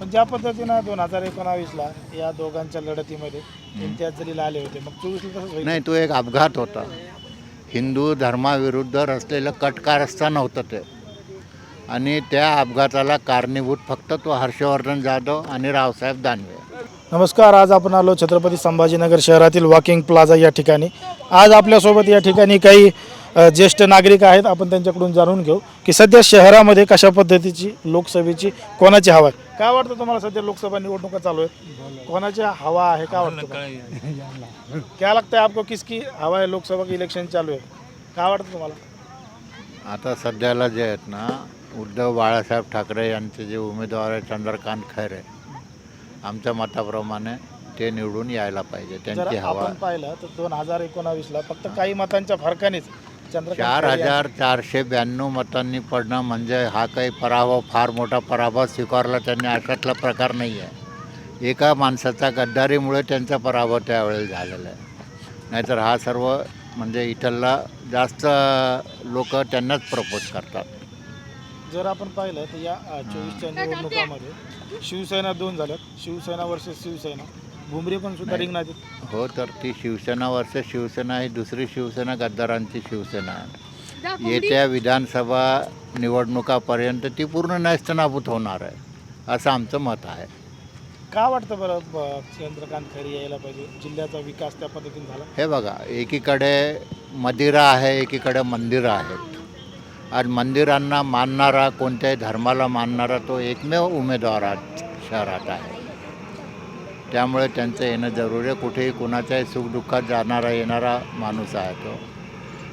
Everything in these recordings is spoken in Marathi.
पण ज्या पद्धतीनं दोन हजार एकोणावीसला या दोघांच्या लढतीमध्ये इम्तियाज जलील आले होते मग चोवीसला तसंच होईल. नाही तो एक अपघात होता. हिंदू धर्माविरुद्ध रचलेलं कटकारस्थान होतं ते. आणि त्या अपघाताला कारणीभूत फक्त तो हर्षवर्धन जाधव आणि रावसाहेब दानवे. नमस्कार आज आपण आलो छत्रपती संभाजीनगर शहरातील वॉकिंग प्लाझा या ठिकाणी. आज आपल्यासोबत या ठिकाणी काही ज्येष्ठ नागरिक आहेत आपण त्यांच्याकडून जाणून घेऊ की सध्या शहरामध्ये कशा पद्धतीची लोकसभेची कोणाची हवा आहे? काय वाटतं तुम्हाला सध्या लोकसभा निवडणुका चालू आहेत? कोणाची हवा आहे? काय वाटतं? क्या लगता है आपको किसकी हवा है लोकसभा की इलेक्शन चालू आहे? काय वाटतं तुम्हाला? आता सध्याला जे आहेत ना उद्धव बाळासाहेब ठाकरे यांचे जे उमेदवार आहे चंद्रकांत खैरे आमच्या मताप्रमाणे ते निवडून यायला पाहिजे त्यांची हवा पाहिलं तर दोन हजार एकोणावीसला फक्त काही मतांच्या फरकानेच चार हजार चारशे ब्याण्णव मतांनी पडणं म्हणजे हा काही पराभव फार मोठा पराभव स्वीकारला त्यांनी अशातला प्रकार नाही आहे. एका माणसाचा गद्दारीमुळे त्यांचा पराभव त्यावेळेला झालेला आहे. नाहीतर हा सर्व म्हणजे इथला जास्त लोक त्यांनाच प्रपोज करतात. जर आपण पाहिलं तर या चोवीसच्या निवडणुकामध्ये शिवसेना दोन झाल्यात. शिवसेना वर्सेस शिवसेना. भुमरे पण सुद्धा रिंगणात आहेत. हो तर ती शिवसेना वर्ष शिवसेना ही दुसरी शिवसेना गद्दारांची शिवसेना आहे. येत्या विधानसभा निवडणुकापर्यंत ती पूर्ण नॅस्तनाभूत होणार आहे असं आमचं मत आहे. का वाटतं बरं ब- चंद्रकांत खैरे यायला पाहिजे? जिल्ह्याचा विकास त्या पद्धतीने झाला? हे बघा एकीकडे मदिरा आहे एकीकडे मंदिरं आहेत. आणि मंदिरांना मानणारा कोणत्याही धर्माला मानणारा तो एकमेव उमेदवार आज शहरात आहे. त्यामुळे त्यांचं येणं जरुरी आहे. कुठेही कुणाच्याही सुखदुःखात जाणारा येणारा माणूस आहे तो.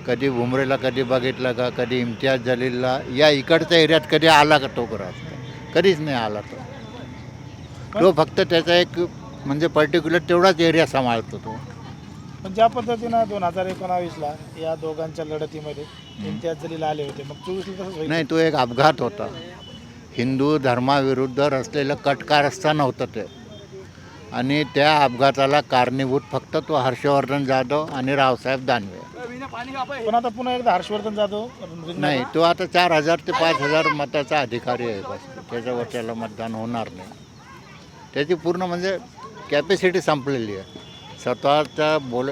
कधी भुमरेला कधी बघितलं का कधी इम्तियाज जलीलला या इकडच्या एरियात कधी आला का तो घरात कधीच नाही आला तो. तो फक्त त्याचा एक म्हणजे पर्टिक्युलर तेवढाच एरिया सांभाळतो तो. पण ज्या पद्धतीनं दोन हजार एकोणावीसला या दोघांच्या लढतीमध्ये इम्तियाज जलील आले होते मग चोवीसला तसंच होईल. नाही तो एक अपघात होता. हिंदू धर्माविरुद्ध रचलेलं कटकारस्थान होतं ते. आणि त्या अपघाताला कारणीभूत फक्त तो हर्षवर्धन जाधव आणि रावसाहेब दानवे. पण आता पुन्हा एकदा हर्षवर्धन जाधव नाही तो आता चार हजार ते पाच हजार मताचा अधिकारी आहे बस. त्याच्यावर त्याला मतदान होणार नाही. त्याची पूर्ण म्हणजे कॅपॅसिटी संपलेली आहे. स्वतःच्या बोल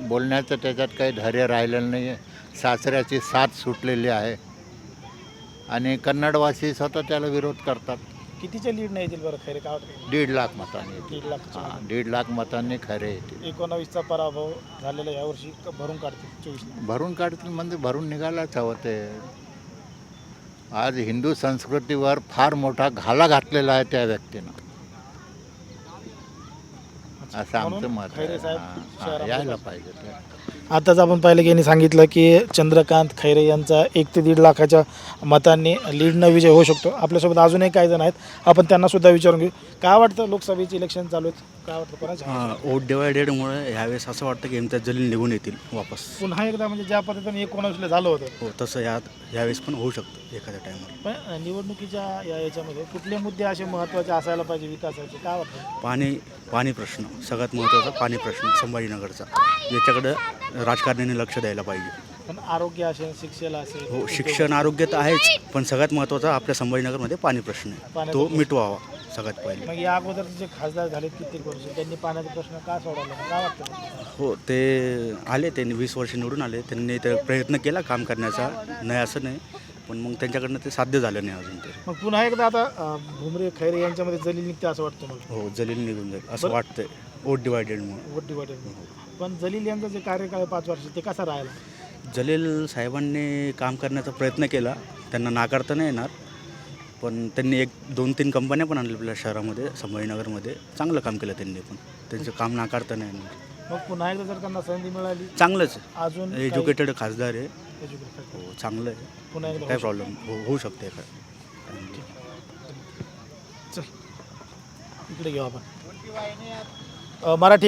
बोलण्याचं त्याच्यात काही धैर्य राहिलेलं नाही आहे. सासऱ्याची साथ सुटलेली आहे. आणि कन्नडवासी स्वतः त्याला विरोध करतात. कितीच्या लीड नाही येतील बरं खैरे? काय वाटतं दीड लाख मतांनी येतील. दीड लाख हां दीड लाख मतांनी खरे येतील. एकोणावीसचा पराभव झालेला यावर्षी क- भरून काढतील चोवीस भरून काढतील म्हणजे भरून निघायलाच हवं ते. आज हिंदू संस्कृतीवर फार मोठा घाला घातलेला आहे त्या व्यक्तीनं. असं आमचं म्हणून मत खैरे आहे साहेब हां, हां, शहरामध्ये यायला. पाहिजे ते. आताच आपण पाहिलं की यांनी सांगितलं की चंद्रकांत खैरे यांचा एक ते दीड लाखाच्या मतांनी लीडनं विजय होऊ शकतो. आपल्यासोबत अजूनही काही जण आहेत. आपण त्यांना सुद्धा विचारून घेऊ. काय वाटतं लोकसभेचे इलेक्शन चालू आहेत? काय वाटतं कोणाच्या वोट डिवायडेडमुळे ह्यावेळेस असं वाटतं की इम्तियाज जलील निघून येतील वापस. पुन्हा एकदा म्हणजे ज्या पद्धतीने एकोणावीसला झालं होतं? हो तसं यात ह्यावेळेस पण होऊ शकतं एखाद्या टायमाला पण निवडणुकीच्या या याच्यामध्ये कुठले मुद्दे असे महत्त्वाचे असायला पाहिजे विकासाचे? काय वाटतं? पाणी पाणी प्रश्न. सगळ्यात महत्त्वाचा पाणी प्रश्न संभाजीनगरचा. याच्याकडं राजकारण्यांनी लक्ष द्यायला पाहिजे. पण आरोग्य असेल शिक्षण असेल हो शिक्षण आरोग्य तर आहेच पण सगळ्यात महत्त्वाचा आपल्या संभाजीनगरमध्ये पाणी प्रश्न आहे. तो. मिटवावा सगळ्यात पहिले. मग या अगोदर जे खासदार झाले कित्येक वर्ष? त्यांनी पाण्याचा प्रश्न का सोडवला? काय वाटतं हो ते आले त्यांनी वीस वर्ष निवडून आले. त्यांनी ते प्रयत्न केला काम करण्याचा. नाही असं नाही. पण मग त्यांच्याकडनं ते साध्य झालं नाही अजून ते मग पुन्हा एकदा आता अं, भुमरे खैरे यांच्यामध्ये जलील निघते असं वाटतं मला हो जलील निघून जाईल असं. वाटतंय. वोट डिवायडेडमुळे वोट डिवायडेड पण जलील यांचा जे कार्यकाळ आहे पाच वर्ष ते कसा राहिला? जलील साहेबांनी काम करण्याचा प्रयत्न केला. त्यांना नाकारता नाही येणार. पण त्यांनी एक दोन तीन कंपन्या पण आणल्या आपल्या शहरामध्ये संभाजीनगरमध्ये चांगलं काम केलं त्यांनी पण. त्यांचं काम नाकारता नाही येणार. मग पुन्हा एकदा जर त्यांना संधी मिळाली चांगलंच आहे. अजून काही एज्युकेटेड खासदार आहे. Educated. हो चांगलं आहे. पुन्हा एकदा काय प्रॉब्लेम हो होऊ शकते काय. चल. इकडे घेऊ आपण. अं, मराठी